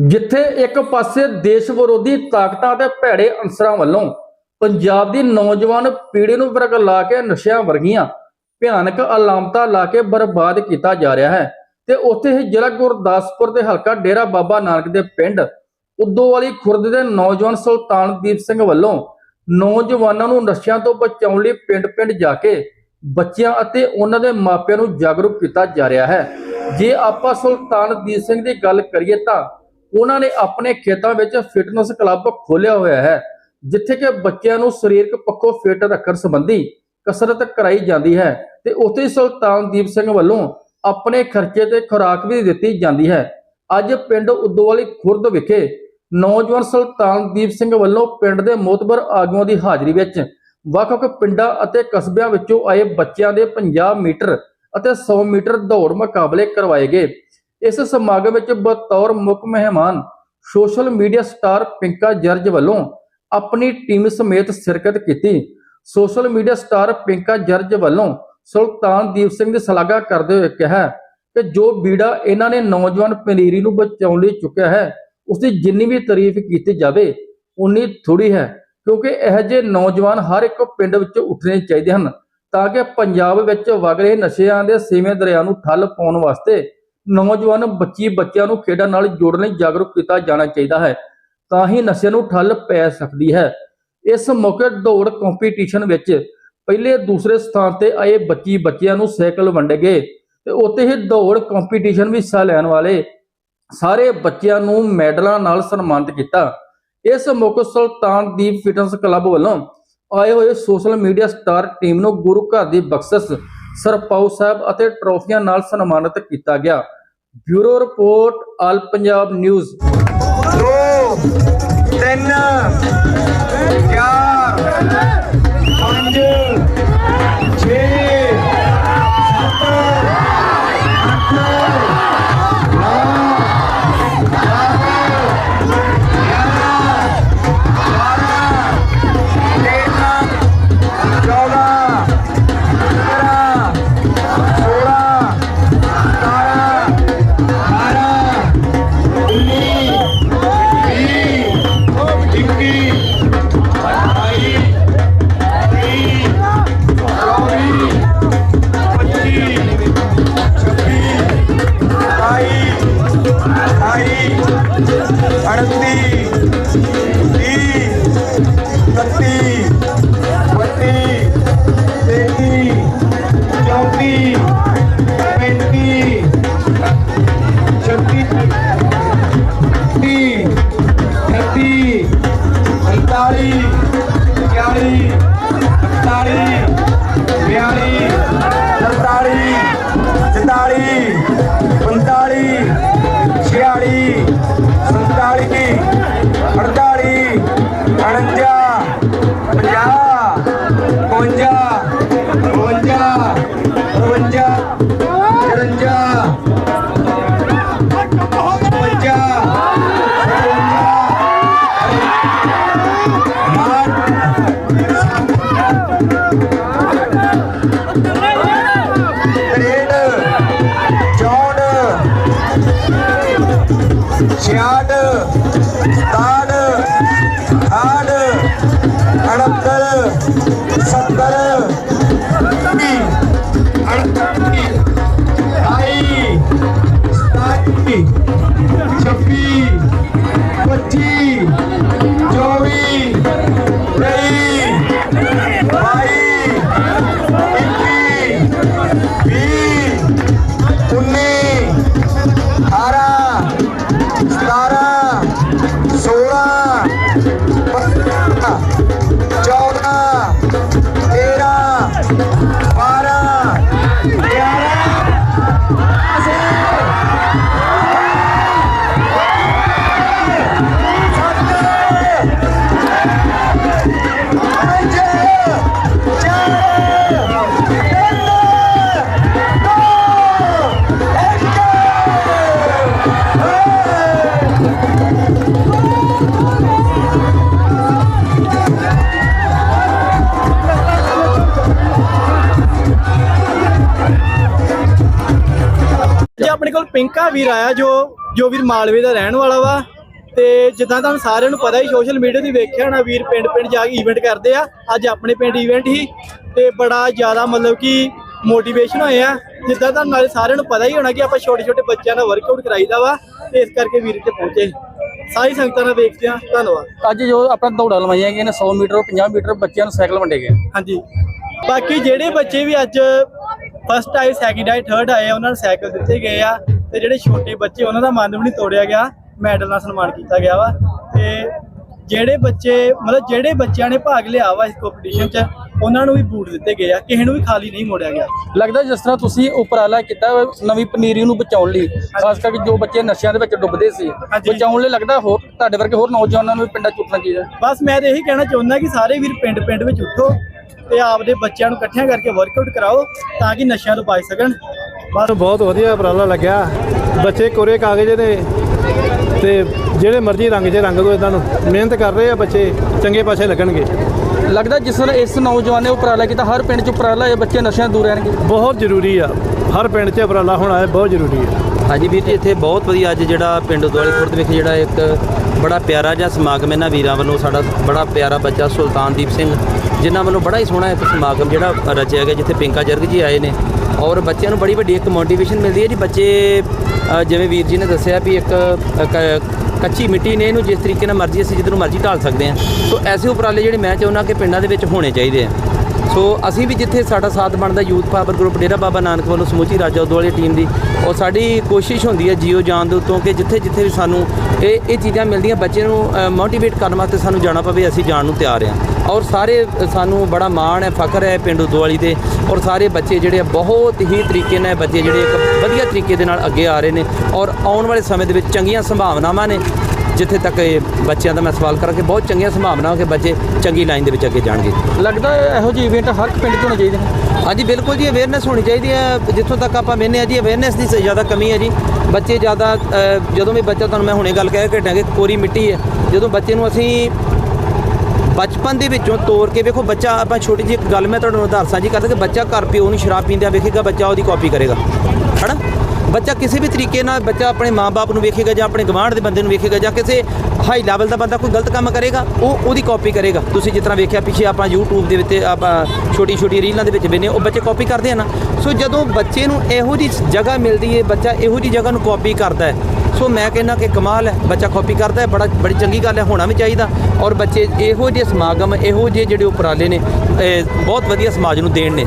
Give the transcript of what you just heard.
ਜਿੱਥੇ ਇੱਕ ਪਾਸੇ ਦੇਸ਼ ਵਿਰੋਧੀ ਤਾਕਤਾਂ ਤੇ ਭੈੜੇ ਅੰਸਰਾਂ ਵੱਲੋਂ ਪੰਜਾਬ ਦੀ ਨੌਜਵਾਨ ਪੀੜ੍ਹੀ ਨੂੰ ਵਰਗਲਾ ਕੇ ਨਸ਼ਿਆਂ ਵਰਗੀਆਂ ਭਿਆਨਕ ਅਲਾਮਤਾਂ ਲਾ ਕੇ ਬਰਬਾਦ ਕੀਤਾ ਜਾ ਰਿਹਾ ਹੈ ਤੇ ਉੱਥੇ ਹੀ ਜ਼ਿਲ੍ਹਾ ਗੁਰਦਾਸਪੁਰ ਦੇ ਹਲਕਾ ਡੇਰਾ ਬਾਬਾ ਨਾਨਕ ਦੇ ਪਿੰਡ ਉਦੋਵਾਲੀ ਖੁਰਦ ਦੇ ਨੌਜਵਾਨ ਸੁਲਤਾਨਦੀਪ ਸਿੰਘ ਵੱਲੋਂ ਨੌਜਵਾਨਾਂ ਨੂੰ ਨਸ਼ਿਆਂ ਤੋਂ ਬਚਾਉਣ ਲਈ ਪਿੰਡ-ਪਿੰਡ ਜਾ ਕੇ ਬੱਚਿਆਂ ਅਤੇ ਉਹਨਾਂ ਦੇ ਮਾਪਿਆਂ ਨੂੰ ਜਾਗਰੂਕ ਕੀਤਾ ਜਾ ਰਿਹਾ ਹੈ। ਜੇ ਆਪਾਂ ਸੁਲਤਾਨਦੀਪ ਸਿੰਘ ਦੀ ਗੱਲ ਕਰੀਏ ਤਾਂ ਉਹਨਾਂ ਨੇ ਆਪਣੇ ਖੇਤਾਂ ਵਿੱਚ ਫਿਟਨੈਸ ਕਲੱਬ ਖੋਲ੍ਹਿਆ ਹੋਇਆ ਹੈ, ਜਿੱਥੇ ਕਿ ਬੱਚਿਆਂ ਨੂੰ ਸਰੀਰਕ ਪੱਖੋਂ ਫਿਟ ਰੱਖਣ ਸੰਬੰਧੀ ਕਸਰਤ ਕਰਾਈ ਜਾਂਦੀ ਹੈ ਤੇ ਉੱਥੇ ਹੀ ਸੁਲਤਾਨਦੀਪ ਸਿੰਘ ਵੱਲੋਂ ਆਪਣੇ ਖਰਚੇ ਤੇ ਖੁਰਾਕ ਵੀ ਦਿੱਤੀ ਜਾਂਦੀ ਹੈ। ਅੱਜ ਪਿੰਡ ਉਦੋਵਾਲੀ ਖੁਰਦ ਵਿਖੇ ਨੌਜਵਾਨ ਸੁਲਤਾਨਦੀਪ ਸਿੰਘ ਵੱਲੋਂ ਪਿੰਡ ਦੇ ਮੋਤਬਰ ਆਗੂਆਂ ਦੀ ਹਾਜ਼ਰੀ ਵਿੱਚ ਵੱਖ-ਵੱਖ ਪਿੰਡਾਂ ਅਤੇ ਕਸਬਿਆਂ ਵਿੱਚੋਂ ਆਏ ਬੱਚਿਆਂ ਦੇ 50 ਮੀਟਰ ਅਤੇ 100 ਮੀਟਰ ਦੌੜ ਮੁਕਾਬਲੇ ਕਰਵਾਏ ਗਏ। ਇਸ ਸਮਾਗਮ ਵਿੱਚ ਬਤੌਰ ਮੁੱਖ ਮਹਿਮਾਨ social media star Pinka Jaraj ਵੱਲੋਂ ਆਪਣੀ ਟੀਮ ਸਮੇਤ ਸ਼ਿਰਕਤ ਕੀਤੀ। Social media star Pinka Jaraj ਵੱਲੋਂ ਸੁਲਤਾਨਦੀਪ ਸਿੰਘ ਦੀ ਸ਼ਲਾਘਾ ਕਰਦੇ ਹੋਏ ਕਿਹਾ ਕਿ ਜੋ ਬੀੜਾ ਇਹਨਾਂ ਨੇ ਨੌਜਵਾਨ ਪਨੀਰੀ ਨੂੰ ਬਚਾਉਣ ਲਈ ਚੁੱਕਿਆ ਹੈ ਉਸ ਦੀ ਜਿੰਨੀ ਵੀ ਤਾਰੀਫ ਕੀਤੀ ਜਾਵੇ, ਉਨੀ ਥੋੜੀ ਹੈ, ਕਿਉਂਕਿ ਇਹ ਜਿਹੇ ਨੌਜਵਾਨ ਹਰ ਇੱਕ ਪਿੰਡ ਵਿੱਚ ਉੱਠਣੇ ਚਾਹੀਦੇ ਹਨ, ਤਾਂ ਕਿ ਪੰਜਾਬ ਵਿੱਚ ਵਗ ਰਹੇ ਨਸ਼ਿਆਂ ਦੇ ਸੀਵੇਂ ਦਰਿਆ ਨੂੰ ਠੱਲ ਪਾਉਣ ਵਾਸਤੇ ਨੌਜਵਾਨ ਬੱਚੀ ਬੱਚਿਆਂ ਨੂੰ ਖੇਡਾਂ ਨਾਲ ਜੋੜਨ ਲਈ ਜਾਗਰੂਕ ਕੀਤਾ ਜਾਣਾ ਚਾਹੀਦਾ ਹੈ, ਤਾਂ ਹੀ ਨਸ਼ੇ ਨੂੰ ਠੱਲ ਪੈ ਸਕਦੀ ਹੈ। ਇਸ ਮੌਕੇ ਦੌੜ ਕੰਪੀਟੀਸ਼ਨ ਵਿੱਚ ਪਹਿਲੇ ਦੂਸਰੇ ਸਥਾਨ ਤੇ ਆਏ ਬੱਚੀ ਬੱਚਿਆਂ ਨੂੰ ਸਾਈਕਲ ਵੰਡੇ ਗਏ ਤੇ ਉੱਥੇ ਹੀ ਦੌੜ ਕੰਪੀਟੀਸ਼ਨ ਵਿੱਚ ਹਿੱਸਾ ਲੈਣ ਵਾਲੇ ਸਾਰੇ ਬੱਚਿਆਂ ਨੂੰ ਮੈਡਲਾਂ ਨਾਲ ਸਨਮਾਨਿਤ ਕੀਤਾ। ਇਸ ਮੌਕੇ ਸੁਲਤਾਨਦੀਪ ਫਿਟਨੈਸ ਕਲੱਬ ਵੱਲੋਂ ਆਏ ਹੋਏ ਸੋਸ਼ਲ ਮੀਡੀਆ ਸਟਾਰ ਟੀਮ ਨੂੰ ਗੁਰੂ ਘਰ ਦੀ ਬਖਸ਼ਿਸ਼ ਸਰਪਾਉ ਸਾਹਿਬ ਅਤੇ ਟਰੋਫੀਆਂ ਨਾਲ ਸਨਮਾਨਿਤ ਕੀਤਾ ਗਿਆ। Bureau report, all Punjab news. 2 3 4 5 6了。ਆਪਣੇ ਕੋਲ ਪਿੰਕਾ ਵੀਰ ਆਇਆ ਜੋ ਜੋ ਵੀਰ ਮਾਲਵੇ ਦਾ ਰਹਿਣ ਵਾਲਾ ਵਾ। ਤੇ ਜਿੱਦਾਂ ਤੁਹਾਨੂੰ ਸਾਰਿਆਂ ਨੂੰ ਪਤਾ ਹੀ ਸੋਸ਼ਲ ਮੀਡੀਆ ਤੇ ਵੇਖਿਆ ਹੋਣਾ ਵੀਰ ਪਿੰਡ ਪਿੰਡ ਜਾ ਕੇ ਇਵੈਂਟ ਕਰਦੇ ਆ। ਅੱਜ ਆਪਣੇ ਪਿੰਡ ਇਵੈਂਟ ਹੀ। ਤੇ ਬੜਾ ਜ਼ਿਆਦਾ ਮਤਲਬ ਕਿ ਮੋਟੀਵੇਸ਼ਨ ਹੋਇਆ ਜਿੱਦਾਂ ਤੁਹਾਨੂੰ ਨਾਲੇ ਸਾਰਿਆਂ ਨੂੰ ਪਤਾ ਹੀ ਹੋਣਾ ਕਿ ਆਪਾਂ ਛੋਟੇ ਛੋਟੇ ਬੱਚਿਆਂ ਦਾ ਵਰਕਆਊਟ ਕਰਾਈਦਾ ਵਾ। ਤੇ ਇਸ ਕਰਕੇ ਵੀਰ ਇੱਥੇ ਪਹੁੰਚੇ। ਸਾਰੀ ਸੰਗਤਾਂ ਨਾਲ ਵੇਖਦੇ ਆ। ਧੰਨਵਾਦ। ਅੱਜ ਜੋ ਆਪਣਾ ਦੌੜਾਂ ਲਵਾਈਆਂ ਗਈਆਂ ਨੇ 100 ਮੀਟਰ 50 ਮੀਟਰ ਬੱਚਿਆਂ ਨੂੰ ਸਾਈਕਲ ਵੰਡੇ ਗਏ। ਹਾਂਜੀ। ਬਾਕੀ ਜਿਹੜੇ ਬੱਚੇ ਵੀ ਅੱਜ ਫਸਟ ਆਏ ਸੈਕਿੰਡ ਆਏ ਥਰਡ ਆਏ ਉਹਨਾਂ ਨੂੰ ਸਾਈਕਲ ਦਿੱਤੇ ਗਏ ਆ ਤੇ ਜਿਹੜੇ ਛੋਟੇ ਬੱਚੇ ਉਹਨਾਂ ਦਾ ਮਨ ਵੀ ਨਹੀਂ ਤੋੜਿਆ ਗਿਆ ਮੈਡਲ ਨਾਲ ਸਨਮਾਨ ਕੀਤਾ ਗਿਆ ਵਾ। ਤੇ ਜਿਹੜੇ ਬੱਚੇ ਮਤਲਬ ਜਿਹੜੇ ਬੱਚਿਆਂ ਨੇ ਭਾਗ ਲਿਆ ਵਾ ਇਸ ਕੰਪੀਟੀਸ਼ਨ 'ਚ ਉਹਨਾਂ ਨੂੰ ਵੀ ਬੂਟ ਦਿੱਤੇ ਗਏ ਆ ਕਿਸੇ ਨੂੰ ਵੀ ਖਾਲੀ ਨਹੀਂ ਮੋੜਿਆ ਗਿਆ। ਲੱਗਦਾ ਜਿਸ ਤਰ੍ਹਾਂ ਤੁਸੀਂ ਉਪਰਾਲਾ ਕੀਤਾ ਨਵੀਂ ਪਨੀਰੀ ਨੂੰ ਬਚਾਉਣ ਲਈ ਖਾਸ ਕਰਕੇ ਜੋ ਬੱਚੇ ਨਸ਼ਿਆਂ ਦੇ ਵਿੱਚ ਡੁੱਬਦੇ ਸੀ। ਬਚਾਉਣ ਲਈ ਲੱਗਦਾ ਹੋਰ ਤੁਹਾਡੇ ਵਰਗੇ ਹੋਰ ਨੌਜਵਾਨਾਂ ਨੂੰ ਵੀ ਪਿੰਡਾਂ 'ਚ ਉੱਠਣਾ ਚਾਹੀਦਾ? ਬਸ ਮੈਂ ਤਾਂ ਇਹੀ ਕਹਿਣਾ ਚਾਹੁੰਦਾ ਕਿ ਸਾਰੇ ਵੀਰ ਪਿੰਡ ਪਿੰਡ ਵਿੱਚ ਉੱਠੋ ਤੇ ਆਪਦੇ ਬੱਚਿਆਂ ਨੂੰ ਇਕੱਠਿਆਂ ਕਰਕੇ ਵਰਕਆਊਟ ਕਰਾਓ ਤਾਂ ਕਿ ਨਸ਼ਿਆਂ ਤੋਂ ਬਚ ਸਕਣ। ਬਸ। ਸਾਨੂੰ ਬਹੁਤ ਵਧੀਆ ਉਪਰਾਲਾ ਲੱਗਿਆ। ਬੱਚੇ ਕੋਰੇ ਕਾਗਜ਼ ਨੇ ਤੇ ਜਿਹੜੇ ਮਰਜ਼ੀ ਰੰਗ 'ਚ ਰੰਗ ਦੋ ਇਹਨਾਂ ਨੂੰ। ਮਿਹਨਤ ਕਰ ਰਹੇ ਆ ਬੱਚੇ ਚੰਗੇ ਪਾਸੇ ਲੱਗਣਗੇ। ਲੱਗਦਾ ਜਿਸ ਤਰ੍ਹਾਂ ਇਸ ਨੌਜਵਾਨ ਨੇ ਉਪਰਾਲਾ ਕੀਤਾ ਹਰ ਪਿੰਡ 'ਚ ਉਪਰਾਲਾ ਇਹ ਬੱਚੇ ਨਸ਼ਿਆਂ ਤੋਂ ਦੂਰ ਰਹਿਣਗੇ? ਬਹੁਤ ਜ਼ਰੂਰੀ ਆ। ਹਰ ਪਿੰਡ 'ਚ ਉਪਰਾਲਾ ਹੋਣਾ ਇਹ ਬਹੁਤ ਜ਼ਰੂਰੀ ਆ। ਹਾਂਜੀ ਵੀਰ ਜੀ ਇੱਥੇ ਬਹੁਤ ਵਧੀਆ ਅੱਜ ਜਿਹੜਾ ਪਿੰਡ ਦੁਆਲੇ ਖੁਰਦ ਵਿਖੇ ਜਿਹੜਾ ਇੱਕ ਬੜਾ ਪਿਆਰਾ ਜਿਹਾ ਸਮਾਗਮ ਇਹਨਾਂ ਵੀਰਾਂ ਵੱਲੋਂ। ਸਾਡਾ ਬੜਾ ਪਿਆਰਾ ਬੱਚਾ ਸੁਲਤਾਨਦੀਪ ਸਿੰਘ ਜਿਨ੍ਹਾਂ ਵੱਲੋਂ ਬੜਾ ਹੀ ਸੋਹਣਾ ਇੱਕ ਸਮਾਗਮ ਜਿਹੜਾ ਰਚਿਆ ਗਿਆ ਜਿੱਥੇ ਪਿੰਕਾ ਜਰਗ ਜੀ ਆਏ ਨੇ। ਔਰ ਬੱਚਿਆਂ ਨੂੰ ਬੜੀ ਵੱਡੀ ਇੱਕ ਮੋਟੀਵੇਸ਼ਨ ਮਿਲਦੀ ਹੈ ਜੀ। ਬੱਚੇ ਜਿਵੇਂ ਵੀਰ ਜੀ ਨੇ ਦੱਸਿਆ ਵੀ ਇੱਕ ਕ- ਕੱਚੀ ਮਿੱਟੀ ਨੇ ਇਹਨੂੰ ਜਿਸ ਤਰੀਕੇ ਨਾਲ ਮਰਜ਼ੀ ਅਸੀਂ ਜਿੱਧਰ ਨੂੰ ਮਰਜ਼ੀ ਢਾਲ ਸਕਦੇ ਹਾਂ। ਸੋ ਐਸੇ ਉਪਰਾਲੇ ਜਿਹੜੇ ਮੈਂ ਚਾਹੁੰਦਾ ਕਿ ਪਿੰਡਾਂ ਦੇ ਵਿੱਚ ਹੋਣੇ ਚਾਹੀਦੇ ਆ। ਸੋ ਅਸੀਂ ਵੀ ਜਿੱਥੇ ਸਾਡਾ ਸਾਥ ਬਣਦਾ youth power group Dera Baba Nanak ਵੱਲੋਂ ਸਮੁੱਚੀ ਰਾਜਾ ਉਦੋਂ ਵਾਲੀ ਟੀਮ ਦੀ ਔਰ ਸਾਡੀ ਕੋਸ਼ਿਸ਼ ਹੁੰਦੀ ਹੈ ਜੀਓ ਜਾਣ ਦੇ ਉੱਤੋਂ ਕਿ ਜਿੱਥੇ ਜਿੱਥੇ ਵੀ ਸਾਨੂੰ ਇਹ ਇਹ ਚੀਜ਼ਾਂ ਮਿਲਦੀਆਂ ਬੱਚੇ ਨੂੰ ਮੋਟੀਵੇਟ ਕਰਨ ਵਾਸਤੇ ਸਾਨੂੰ ਜਾਣਾ ਪਵੇ, ਅਸੀਂ ਜਾਣ ਨੂੰ ਤਿਆਰ ਹਾਂ। ਔਰ ਸਾਰੇ ਸਾਨੂੰ ਬੜਾ ਮਾਣ ਹੈ ਫਖਰ ਹੈ ਪਿੰਡ ਉਦੋਵਾਲੀ ਦੇ ਔਰ ਸਾਰੇ ਬੱਚੇ ਜਿਹੜੇ ਆ ਬਹੁਤ ਹੀ ਤਰੀਕੇ ਨਾਲ ਬੱਚੇ ਜਿਹੜੇ ਇੱਕ ਵਧੀਆ ਤਰੀਕੇ ਦੇ ਨਾਲ ਅੱਗੇ ਆ ਰਹੇ ਨੇ। ਔਰ ਆਉਣ ਵਾਲੇ ਸਮੇਂ ਦੇ ਵਿੱਚ ਚੰਗੀਆਂ ਸੰਭਾਵਨਾਵਾਂ ਨੇ ਜਿੱਥੇ ਤੱਕ ਇਹ ਬੱਚਿਆਂ ਦਾ ਮੈਂ ਸਵਾਲ ਕਰਾਂਗੇ ਬਹੁਤ ਚੰਗੀਆਂ ਸੰਭਾਵਨਾਵਾਂ ਕਿ ਬੱਚੇ ਚੰਗੀ ਲਾਈਨ ਦੇ ਵਿੱਚ ਅੱਗੇ ਜਾਣਗੇ। ਲੱਗਦਾ ਇਹੋ ਜਿਹੇ ਇਵੈਂਟ ਹਰ ਪਿੰਡ 'ਚ ਹੋਣੇ ਚਾਹੀਦੇ ਨੇ ਹਾਂਜੀ ਬਿਲਕੁਲ ਜੀ ਅਵੇਅਰਨੈਸ ਹੋਣੀ ਚਾਹੀਦੀ ਹੈ। ਜਿੱਥੋਂ ਤੱਕ ਆਪਾਂ ਵੇਖਦੇ ਹਾਂ ਜੀ ਅਵੇਅਰਨੈਸ ਦੀ ਜ਼ਿਆਦਾ ਕਮੀ ਹੈ ਜੀ। ਬੱਚੇ ਜ਼ਿਆਦਾ ਜਦੋਂ ਵੀ ਬੱਚਾ ਤੁਹਾਨੂੰ ਮੈਂ ਹੁਣੇ ਗੱਲ ਕਹਿ ਕੇ ਹਟਾਂਗੇ ਕੋਰੀ ਮਿੱਟੀ ਹੈ। ਜਦੋਂ ਬੱਚੇ ਨੂੰ ਅਸੀਂ ਬਚਪਨ ਦੇ ਵਿੱਚੋਂ ਤੋੜ ਕੇ ਵੇਖੋ, ਬੱਚਾ, ਆਪਾਂ ਛੋਟੀ ਜਿਹੀ ਇੱਕ ਗੱਲ ਮੈਂ ਤੁਹਾਨੂੰ ਉਦਾਹਰਨ ਸਾਂਝੀ ਕਰਦਾ ਕਿ ਬੱਚਾ ਘਰ ਪਿਓ ਨੂੰ ਸ਼ਰਾਬ ਪੀਂਦਿਆਂ ਵੇਖੇਗਾ, ਬੱਚਾ ਉਹਦੀ ਕਾਪੀ ਕਰੇਗਾ, ਹਨਾ? ਬੱਚਾ ਕਿਸੇ ਵੀ ਤਰੀਕੇ ਨਾਲ ਬੱਚਾ ਆਪਣੇ ਮਾਪੇ ਨੂੰ ਵੇਖੇਗਾ ਜਾਂ ਆਪਣੇ ਗਵਾਂਢ ਦੇ ਬੰਦੇ ਨੂੰ ਵੇਖੇਗਾ ਜਾਂ ਕਿਸੇ ਹਾਈ ਲੈਵਲ ਦਾ ਬੰਦਾ ਕੋਈ ਗਲਤ ਕੰਮ ਕਰੇਗਾ, ਉਹ ਉਹਦੀ ਕਾਪੀ ਕਰੇਗਾ। ਤੁਸੀਂ ਜਿਸ ਤਰ੍ਹਾਂ ਵੇਖਿਆ, ਪਿੱਛੇ ਆਪਾਂ YouTube ਦੇ ਵਿੱਚ, ਆਪਾਂ ਛੋਟੀ ਛੋਟੀ ਰੀਲਾਂ ਦੇ ਵਿੱਚ ਵੇਨੇ ਉਹ ਬੱਚੇ ਕਾਪੀ ਕਰਦੇ ਆ ਨਾ। ਸੋ ਜਦੋਂ ਬੱਚੇ ਨੂੰ ਇਹੋ ਜੀ ਜਗ੍ਹਾ ਮਿਲਦੀ ਹੈ, ਬੱਚਾ ਇਹੋ ਜੀ ਜਗ੍ਹਾ ਨੂੰ ਕਾਪੀ ਕਰਦਾ ਹੈ ਸੋ ਮੈਂ ਕਹਿੰਦਾ ਕਿ ਕਮਾਲ ਹੈ, ਬੱਚਾ ਕਾਪੀ ਕਰਦਾ ਹੈ, ਬੜਾ, ਬੜੀ ਚੰਗੀ ਗੱਲ ਹੈ, ਹੋਣਾ ਵੀ ਚਾਹੀਦਾ। ਔਰ ਬੱਚੇ, ਇਹੋ ਜਿਹੇ ਸਮਾਗਮ, ਇਹੋ ਜਿਹੇ ਜਿਹੜੇ ਉਪਰਾਲੇ ਨੇ ਬਹੁਤ ਵਧੀਆ ਸਮਾਜ ਨੂੰ ਦੇਣ ਨੇ।